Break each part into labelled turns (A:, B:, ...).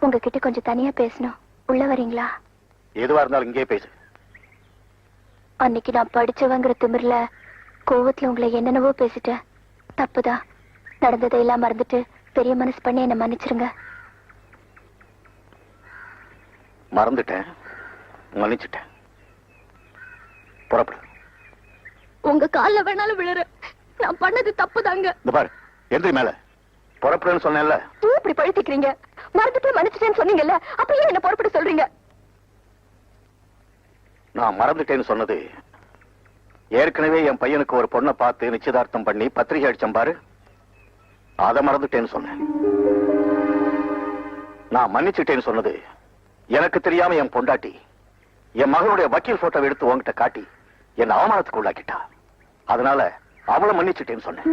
A: உங்ககிட்ட கொஞ்சம் தனியா பேசணும். உள்ள வரீங்களா?
B: எதுவா இருந்தாலும் இங்கே பேசு.
A: அன்னைக்கு நான் படிச்சவங்கிற திமிர்ல கோவத்துல உங்களை என்னென்னவோ பேசிட்டேன். தப்புதான் நடந்ததையெல்லாம் மறந்துட்டு பெரிய மனசு பண்ணி என்ன மன்னிச்சிருங்க.
B: மறந்துட்டேன். மன்னிச்சிட்டேன். புறப்படு.
A: உங்க கால்ல வேணாலும் விழுற. நான் பண்ணது தப்புதாங்க.
B: இந்த பாரு எந்திரி மேல. புறப்படுன்னு சொன்னேன்ல.
A: இப்படி பழுத்திக்கிறீங்க. மறந்துட்டு மன்னிச்சிட்டேன்னு சொன்னீங்கல்ல அப்ப ஏன் என்ன புறப்பட சொல்றீங்க?
B: நான் மறந்துட்டேன்னு சொன்னது ஏற்கனவே என் பையனுக்கு ஒரு பொண்ணை பார்த்து நிச்சயதார்த்தம் பண்ணி பத்திரிகை அடிச்சம் பாரு. அதை மறந்துட்டேன்னு சொன்னேன். நான் மன்னிச்சுட்டேன்னு சொன்னது எனக்கு தெரியாம என் பொண்டாட்டி என் மகனுடைய வக்கீல் போட்டோ எடுத்து உன்கிட்ட காட்டி என் அவமானத்துக்கு உள்ளாக்கிட்டா. அதனால அவளை மன்னிச்சுட்டேன்னு சொன்னேன்.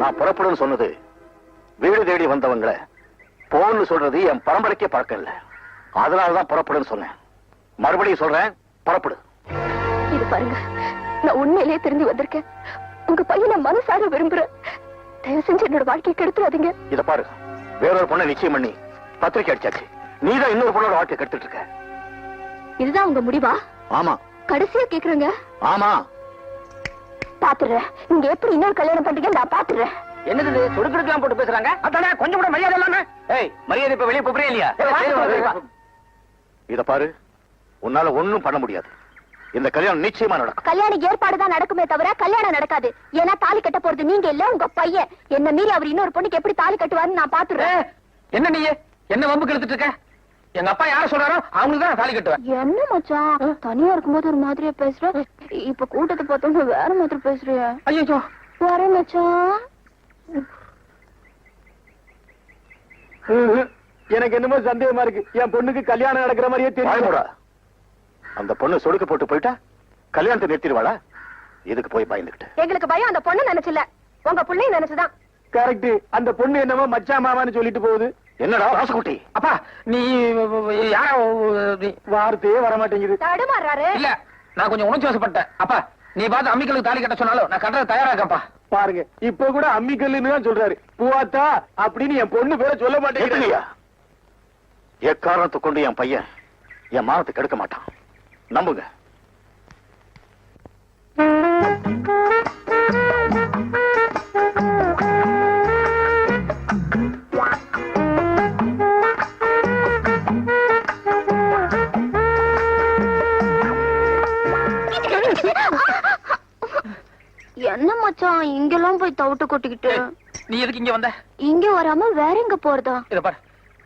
B: நான் புறப்படுன்னு சொன்னது வீடு தேடி வந்தவங்களை போன்னு சொல்றது என் பரம்பரைக்கே பழக்கம் இல்ல. அதனாலதான் புறப்படுன்னு சொன்னேன். மறுபடியும் சொல்றேன் புறப்படு.
A: இது பாருங்க நான் உண்மையிலேயே திரும்பி வந்திருக்கேன். உங்க பையனை மனசார விரும்புறேன். தயவு செஞ்சு என்னோட வாழ்க்கையை கெடுத்துறாதீங்க.
B: இத பாரு வேறொரு பொண்ணை நிச்சயம் பண்ணி பத்திரிக்கை அடிச்சாச்சு. நீதான் இன்னொரு பொண்ணோட வாழ்க்கை கெடுத்துட்டு இருக்க.
A: இதுதான் உங்க முடிவா?
B: ஆமா.
A: கடைசியா கேக்குறேங்க.
B: ஆமா.
A: பாத்துறேன். நீங்க எப்படி இன்னொரு கல்யாணம் பண்றீங்க நான் பாத்துறேன்.
C: என்னது இது? சுடுக்குடுக்கலாம் போட்டு பேசுறாங்க? அதானே கொஞ்சம் கூட மரியாதை இல்லாம? ஏய் மரியாதை இப்ப வெளிய போறே இல்லையா?
B: இத பாரு உன்னால ஒண்ணும் பண்ண முடியாது. இந்த கல்யாணம் நிச்சயமா நடக்கும்.
A: கல்யாண ஏற்பாடு தான் நடக்குமே தவிர கல்யாணம் நடக்காது. ஏன்னா தாலி கட்ட போறது நீங்க இல்ல உங்க பையன். என்ன மீறி அவர் இன்னொரு பொண்ணுக்கு எப்படி தாலி கட்டுவாருன்னு நான் பாத்துறேன்.
C: என்ன நீ? என்ன வம்பு கெடுத்துட்டு இருக்க? எங்க அப்பா யார சொல்றாரோ அவங்களுக்கு தான் தாலி கட்டுவேன்.
A: என்ன மச்சான்? தனியா இருக்கும்போது ஒரு மாதிரியா பேசுற? இப்ப கூட்டத்தை பார்த்தோம்னா வேற மாதிரி பேசுறிய.
C: ஐயோ
A: வரேன் மச்சான்.
D: எனக்கு என்னமோ சந்தேகமா இருக்கு. என் பொண்ணுக்கு கல்யாணம் நடக்கிற மாதிரியே
B: வாய்மூடா அந்த பொண்ணு சொடுக்கு போட்டு போயிட்டா? கல்யாணத்தை நிறுத்திடுவாளா? இதுக்கு போய் பயந்துகிட்டு
A: எங்களுக்கு பயம் அந்த பொண்ணு நினைச்சல உங்க பிள்ளைய நினைச்சுதான்.
D: கரெக்ட் அந்த பொண்ணு என்னமோ மச்சா மாமான்னு சொல்லிட்டு போகுது.
B: என்னடா ராசகுட்டி?
C: அப்பா நீ யார நீ
D: வார்த்தையே வர மாட்டேங்குது
A: தடுமாறாரு
C: இல்ல நான் கொஞ்சம் உணர்ச்சி வசப்பட்டேன். அப்பா நீ பார்த்து அம்மிகளுக்கு தாலி கட்ட சொன்னாலும் நான் கட்டுறது தயாரா இருக்கப்பா
D: பாருங்க இப்ப கூட அம்மி கல்லுன்னு தான் சொல்றாரு. பூவாத்தா அப்படின்னு என் பொண்ணு பேரை சொல்ல
B: மாட்டேன் எக்காரணத்தை கொண்டு என் பையன் என் மானத்தை கெடுக்க மாட்டான். நம்புங்க.
A: என்ன மச்சான் இங்கெல்லாம் போய் தவிட்டு கொட்டிக்கிட்டு?
C: நீ எதுக்கு இங்க வந்த?
A: இங்க வராம வேற எங்க போறதா?
C: இத பாரு.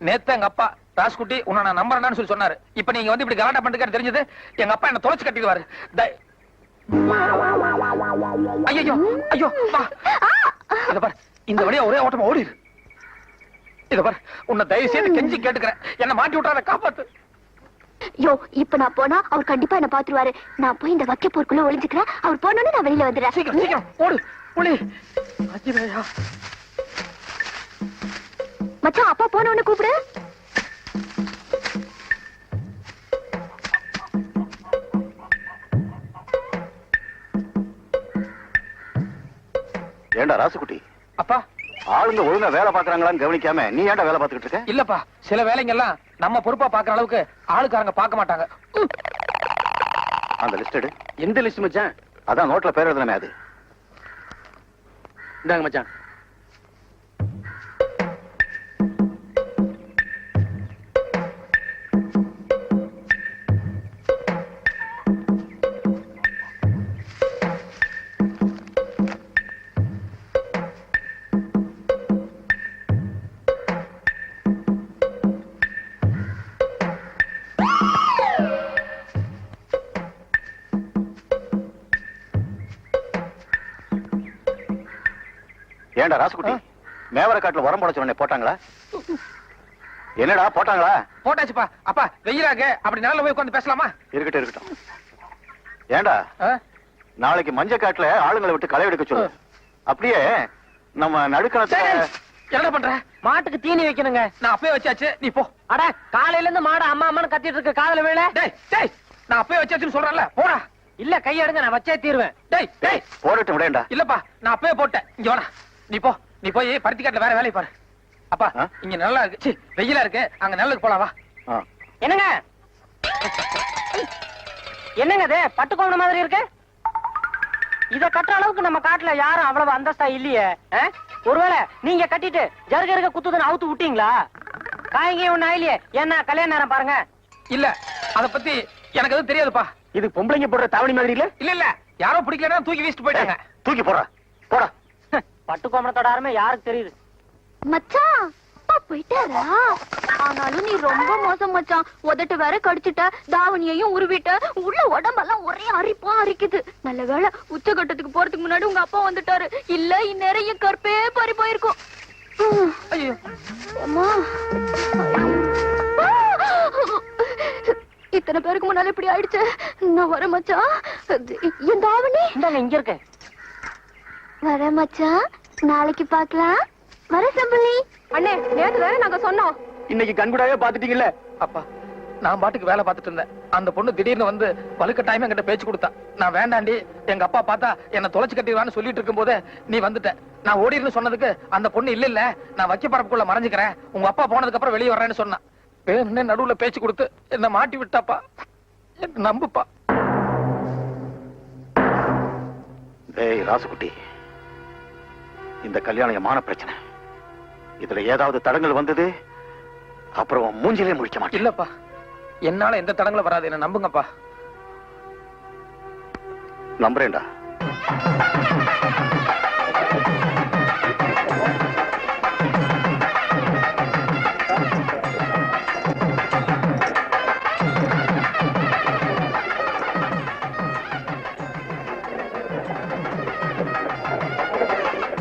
C: நேத்து எங்க அப்பா ராஸ்குட்டி உன்னை நான் நம்புறேன்னு சொல்லி சொன்னாரு. இப்ப நீங்க வந்து இப்படி கலாட்டா பண்ணிட்டு தெரிஞ்சது எங்க அப்பா என்ன தொலைச்சு கட்டிடுவாரு. ஐயோ ஐயோ. இத பாரு. இந்த வழியா ஒரே ஓட்டமா ஓடிரு. இத பாரு. உன்னை தயவு செய்து கெஞ்சி கேட்டுக்கிறேன். என்ன மாட்டி விட்டாத காப்பாத்து.
A: யோ இப்ப நான் போனா அவர் கண்டிப்பா என்ன பாத்துருவாரு. நான் போய் இந்த வக்கை போருக்குள்ள ஒளிஞ்சுக்கிறேன். அவர் போனோன்னு நான் வெளியில வந்துடுறேன்.
C: சீக்கிரம் சீக்கிரம் ஓடு புலி. அஜிவேயா
A: மச்சான் அப்பா போனோன்னு கூப்பிடு.
B: ஏண்டா ராசுகுட்டி?
C: அப்பா.
B: ஆளுங்க ஒழுங்கா வேலை பாக்குறாங்களான்னு கவனிக்காம நீ ஏன்டா வேலை பார்த்துக்கிட்டு இருக்க?
C: இல்லப்பா சில வேலைங்க எல்லாம் நம்ம பொறுப்பா பாக்குற அளவுக்கு ஆளுக்காரங்க பார்க்க மாட்டாங்க.
B: அந்த லிஸ்ட் எடு.
D: எந்த லிஸ்ட் மச்சான்?
B: அதான் நோட்ல பேர் எழுதுனமே அது.
D: இந்தாங்க மச்சான்.
B: ஏண்டா ராசுகுட்டி மேவர காட்டுல உரம் போட சொன்னே போட்டாங்களா? என்னடா போட்டாங்களா?
C: போட்டாச்சுப்பா. அப்பா வெயிலாக. அப்படி நிழல்ல போய் உட்கார்ந்து பேசலாமா?
B: இருக்கட்டும் இருக்கட்டும். ஏண்டா
C: ஆ?
B: நாளைக்கு மஞ்ச காட்டுல ஆளுங்களை விட்டு களை எடுக்க சொல்லு. அப்படியே நம்ம நடுக்கணத்தை
C: என்ன பண்ற?
E: மாட்டுக்கு தீனி வைக்கணுங்க.
C: நான் அப்பயே வச்சாச்சு. நீ போ.
E: அட காலையில இருந்து மாடு அம்மா அம்மான்னு கத்திட்டு இருக்க. காதல வேலை
C: டேய் டேய். நான் அப்பயே வச்சாச்சுன்னு சொல்றேன்ல. போடா.
E: இல்ல கையெடுங்க நான் வச்சே தீருவேன்.
C: டேய் டேய்.
B: போடட்டும் விடேண்டா
C: இல்லப்பா நான் அப்பவே போட்டேன். இங்க வாடா. நீ போ நீ போய் பருத்தி காட்டுல வேற வேலையை பாரு அப்பா? இங்க நல்லா இருக்கு. வெயிலா இருக்கு. அங்க நல்லுக்கு போலாம் வா.
E: என்னங்க? என்னங்க இது? பட்டு கோவண மாதிரி இருக்கு? இத கட்டுற அளவுக்கு நம்ம காட்டுல யாரும் அவ்வளவு அந்தஸ்தா இல்லையே? ஒருவேளை நீங்க கட்டிட்டு ஜருக இருக்க குத்துதுன்னு அவுத்து விட்டீங்களா? காய்ங்க ஒண்ணு ஆயிலையே என்ன கல்யாண நேரம் பாருங்க.
C: இல்ல அத பத்தி எனக்கு எதுவும் தெரியாதுப்பா.
D: இது பொம்பளைங்க போடுற தாவணி மாதிரி இல்ல?
C: இல்ல இல்ல. யாரோ பிடிக்கலன்னா தூக்கி வீசிட்டு போயிட்டாங்க.
B: தூக்கி போடா போடா.
E: பட்டு கோமணத்தோட அருமை யாருக்கு தெரியுது?
A: மச்சான் அப்பா போயிட்டாரா? ஆனாலும் நீ ரொம்ப மோசம் மச்சான். உதட்டு வேற கடிச்சிட்ட தாவணியையும் உருவிட்ட உள்ள உடம்பெல்லாம் ஒரே அரிப்பா அரிக்குது. நல்ல வேளை உச்சகட்டத்துக்கு போறதுக்கு முன்னாடி உங்க அப்பா வந்துட்டாரு. இல்ல இந்நேரம் என் கற்பே பறி போயிருக்கும். இத்தனை பேருக்கு முன்னால இப்படி ஆயிடுச்சு. நான் வரேன் மச்சான் என் தாவணி.
E: இங்க இருக்கு
A: வரேன் மச்சான் நாளைக்கு பார்க்கலாம். வர சம்பளி
F: அண்ணே நேத்து தானே நாங்க சொன்னோம்.
D: இன்னைக்கு கண்கூடாவே பாத்துட்டீங்கல்ல
C: அப்பா நான் பாட்டுக்கு வேலை பார்த்துட்டு இருந்தேன். அந்த பொண்ணு திடீர்னு வந்து வலுக்க டைம் என்கிட்ட பேச்சு கொடுத்தா. நான் வேண்டாண்டி எங்க அப்பா பார்த்தா என்ன தொலைச்சு கட்டிடுவான்னு சொல்லிட்டு இருக்கும் போதே நீ வந்துட்ட. நான் ஓடிருந்து சொன்னதுக்கு அந்த பொண்ணு இல்ல இல்ல நான் வச்ச பரப்புக்குள்ள மறைஞ்சுக்கிறேன். உங்க அப்பா போனதுக்கு அப்புறம் வெளியே வர்றேன்னு சொன்னான் வேணும்னே நடுவுல பேச்சு கொடுத்து என்ன மாட்டி விட்டாப்பா. என்ன நம்புப்பா.
B: டேய் ராசுகுட்டி இந்த கல்யாணம் என் மான பிரச்சனை. இதுல ஏதாவது தடங்கள் வந்தது அப்புறம் மூஞ்சிலே முடிக்க மாட்டேன்.
C: இல்லப்பா. என்னால எந்த தடங்களும் வராது என்ன நம்புங்கப்பா.
B: நம்புறேன்டா.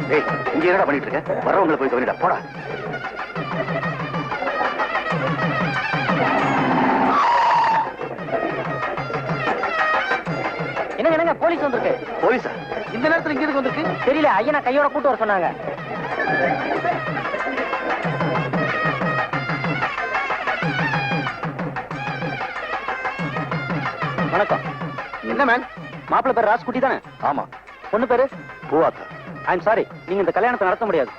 B: டேய் இங்க என்னடா பண்ணிட்டு இருக்க? வரவங்களை போய் கவனிடா போடா.
E: என்னங்க என்னங்க போலீஸ் வந்திருக்கு?
B: போலீஸா?
C: இந்த நேரத்துல இங்க எதுக்கு வந்திருக்கு?
E: தெரியல ஐயனா கையோட கூட்டு வர சொன்னாங்க.
D: வணக்கம்.
C: என்ன மேன்
D: மாப்பிள்ளை பேர் ராஜ்குட்டி தானே?
B: ஆமா.
D: பொண்ணு பேரு?
B: பூவாத்தா.
D: ஐம் சாரி நீங்க இந்த கல்யாணத்தை நடத்த முடியாது.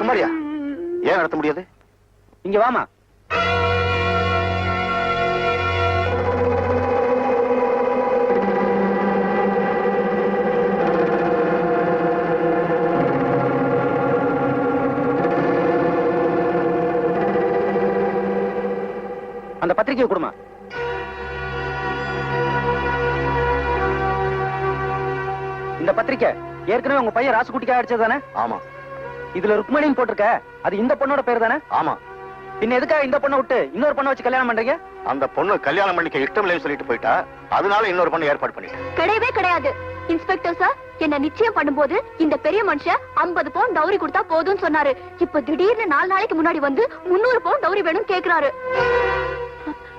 B: சும்மாரியா ஏன் நடத்த முடியாது?
D: இங்க வாமா. அந்த பத்திரிக்கையை கொடுமா. இந்த பத்திரிக்கை ஏற்கனவே உங்க பையன் ராசுகுட்டிக்கா அடிச்சது தானே
B: ஆமா.
D: இதுல ருக்மணின்னு போட்டிருக்க அது இந்த பொண்ணோட பேர் தானே
B: ஆமா.
D: பின்ன எதுக்காக இந்த பொண்ணை விட்டு இன்னொரு பொண்ணை வச்சு கல்யாணம் பண்றீங்க?
B: அந்த பொண்ணு கல்யாணம் பண்ணிக்க இஷ்டம் இல்லைன்னு சொல்லிட்டு போயிட்டா அதனால இன்னொரு பொண்ணு ஏற்பாடு பண்ணிட்டேன்.
A: கிடையவே கிடையாது. இன்ஸ்பெக்டர் சார் என்ன நிச்சயம் பண்ணும்போது இந்த பெரிய மனுஷன் 50 பவுன் டவுரி கொடுத்தா போதும்னு சொன்னாரு. இப்ப திடீர்னு நாலு நாளைக்கு முன்னாடி வந்து 300 பவுன் டவுரி வேணும் கேக்குறாரு.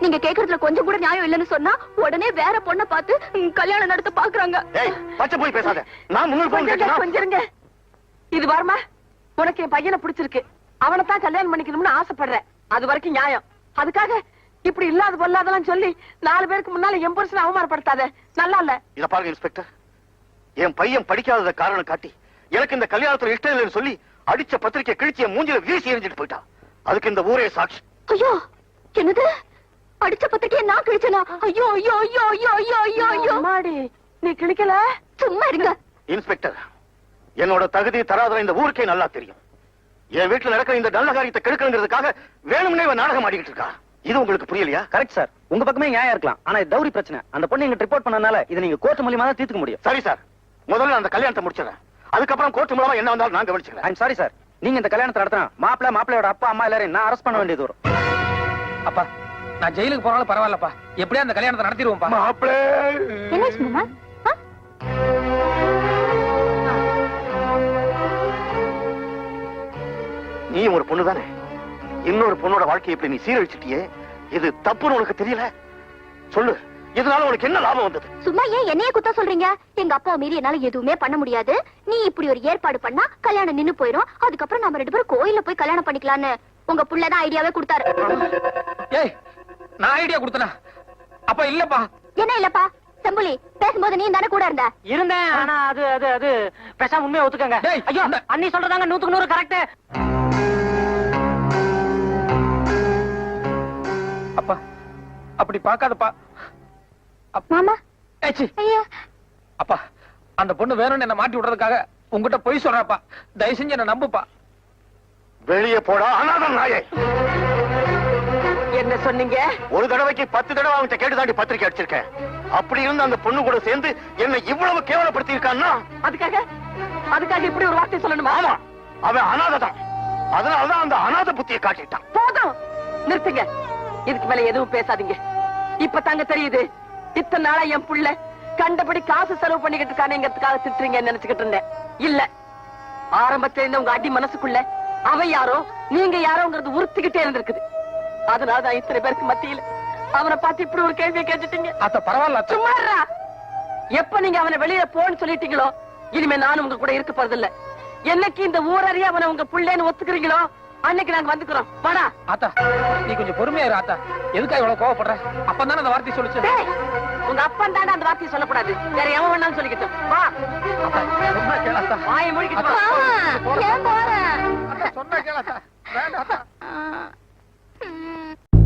A: நீங்க கேக்குறதுல கொஞ்சம் கூட நியாயம் இல்லைன்னு சொன்னா உடனே வேற பொண்ணை பார்த்து கல்யாணம் நடத்த பாக்குறாங்க.
B: பச்சை போய் பேசாத. நான்.
F: இது வரமா உனக்கு என் பையனை பிடிச்சிருக்கு. அவனை தான் கல்யாணம் பண்ணிக்கணும்னு ஆசைப்படுறேன். அது வரைக்கும் நியாயம். அதுக்காக இப்படி இல்லாத பொல்லாதெல்லாம் சொல்லி நாலு பேருக்கு முன்னால என் புருஷனை அவமானப்படுத்தாத. நல்லா இல்ல?
B: இத பாருங்க இன்ஸ்பெக்டர். என் பையன் படிக்காதத காரணம் காட்டி எனக்கு இந்த கல்யாணத்துல இஷ்டம் இல்லைன்னு சொல்லி அடிச்ச பத்திரிக்கை கிழிச்சு என் மூஞ்சில வீசி எறிஞ்சிட்டு போயிட்டான் அதுக்கு இந்த ஊரே சாட்சி.
A: ஐயோ என்னது? அடிச்ச பத்திரிக்கையை நான் கிழிச்சனா? ஐயோ ஐயோ ஐயோ ஐயோ ஐயோ ஐயோ ஐயோ.
F: அம்மாடி நீ கிழிக்கல?
A: சும்மா இருங்க.
B: இன்ஸ்பெக்டர் என்னோட தகுதி தராதர இந்த ஊருக்கே நல்லா தெரியும். என் வீட்டுல நடக்கிற இந்த நல்ல காரியத்தை கெடுக்கணுங்கிறதுக்காக வேணும்னே இவன் நாடகம் ஆடிக்கிட்டு இருக்கா? இது உங்களுக்கு புரியலையா?
D: கரெக்ட் சார் உங்க பக்கமே நியாயம் இருக்கலாம். ஆனா இது டவுரி பிரச்சனை. அந்த பொண்ணு எங்க ரிப்போர்ட் பண்ணனால இதை நீங்க கோர்ட் மூலியமா தான் தீர்த்துக்க முடியும்.
B: சரி சார் முதல்ல அந்த கல்யாணத்தை முடிச்சிடறேன். அதுக்கப்புறம் கோர்ட் மூலமா என்ன வந்தாலும் நான் கவனிச்சுக்கிறேன்.
D: ஐம் சாரி சார் நீங்க இந்த கல்யாணத்தை நடத்தினா மாப்பிள்ள மாப்பிள்ளையோட அப்பா அம்மா எல்லாரையும் நான் அரெஸ்ட் பண்ண வேண்டியது வரும்.
C: அப்பா நான் ஜெயிலுக்கு போனாலும் பரவாயில்லப்பா. எப்படியா அந்த கல்யாணத்தை நடத்திடுவோம்ப்பா.
B: நீ ஒரு பொண்ணு தானே? இன்னொரு பொண்ணோட வாழ்க்கையை இப்படி நீ சீரழிச்சிட்டியே? இது தப்புன்னு உனக்கு தெரியல? சொல்லு. இதனால உனக்கு என்ன லாபம் வந்தது?
A: சும்மா ஏன் என்னைய குத்த சொல்றீங்க? எங்க அப்பா மீறி என்னால எதுவுமே பண்ண முடியாது. நீ இப்படி ஒரு ஏற்பாடு பண்ணா கல்யாணம் நின்னு போயிரும். அதுக்கப்புறம் நம்ம ரெண்டு பேரும் கோயில்ல போய் கல்யாணம் பண்ணிக்கலாம்னு உங்க புள்ளதான் ஐடியாவே கொடுத்தாரு.
C: ஏய் நான் ஐடியா கொடுத்தனா? அப்ப இல்லப்பா.
A: என்ன இல்லப்பா? செம்புலி பேசும்போது நீ தானே கூட இருந்த?
E: இருந்தேன் ஆனா அது அது அது பேசாம உண்மையை ஒத்துக்கங்க.
C: டேய்,
E: ஐயோ
C: அந்த-
E: அண்ணி சொல்றதாங்க நூத்துக்கு நூறு கரெக்ட்
C: அப்பா அப்படி பார்க்காதப்பா. அப்பா
A: மாமா.
C: ஏச்சி.
A: ஐயா.
C: அப்பா அந்த பொண்ணு வேணும்னு என்ன மாட்டி விடுறதுக்காக உங்ககிட்ட பொய் சொல்றப்பா தயவு செஞ்சு என்ன நம்புப்பா.
B: வெளியே போடா அனாதம் நாயே.
F: என்ன சொன்னீங்க?
B: ஒரு தடவைக்கு பத்து தடவை அவன்கிட்ட கேட்டு தாண்டி பத்திரிக்கை அடிச்சிருக்கேன். அப்படி இருந்து அந்த பொண்ணு கூட சேர்ந்து என்னை இவ்வளவு கேவலப்படுத்தி இருக்கான்னா
F: அதுக்காக அதுக்காக இப்படி ஒரு வார்த்தை சொல்லணுமா?
B: ஆமா அவன் அனாதைதான். அதனாலதான் அந்த அனாதை புத்தியை காட்டிட்டான்.
F: போதும் நிறுத்துங்க. இதுக்கு மேல எதுவும் பேசாதீங்க. இப்ப தாங்க தெரியுது இத்தனை நாளா என் புள்ள கண்டபடி காசு செலவு பண்ணிக்கிட்டு இருக்கானேங்கிறதுக்காக திட்டுறீங்கன்னு நினைச்சுக்கிட்டு இருந்தேன். இல்ல ஆரம்பத்துல இருந்த உங்க அடி மனசுக்குள்ள அவன் யாரோ நீங்க யாரோங்கிறது உறுத்திக்கிட்டே இருந்திருக்குது. அதனாலதான் இத்தனை பேருக்கு மத்தியில அவனை பார்த்து இப்படி ஒரு கேள்வியை கேட்டுட்டீங்க?
C: அத்த பரவாயில்ல அத்தை.
F: சும்மா இருடா. எப்ப நீங்க அவனை வெளியில போன்னு சொல்லிட்டீங்களோ? இனிமே நானும் உங்க கூட இருக்க போறதில்ல. என்னைக்கு இந்த ஊரறிய அவனை உங்க புள்ளேன்னு ஒத்துக்கிறீங்களோ அன்னைக்கு நாங்க வந்துக்கிறோம். வாடா!
C: ஆத்தா நீ கொஞ்சம் பொறுமையா இரு ஆத்தா எதுக்கா இவ்வளவு கோவப்படுற? அப்பதானே அந்த வார்த்தை சொல்லுச்சு
F: உங்க அப்பன் தாண்டா அந்த வார்த்தையை சொல்லக்கூடாது. வேற எவன் வேணாலும் சொல்லிக்கிட்டோம். வா. வாயை மூடிக்கிட்டு
C: சொன்னா கேளாத்தா வேண்டாம் ஆத்தா. Mm-hmm.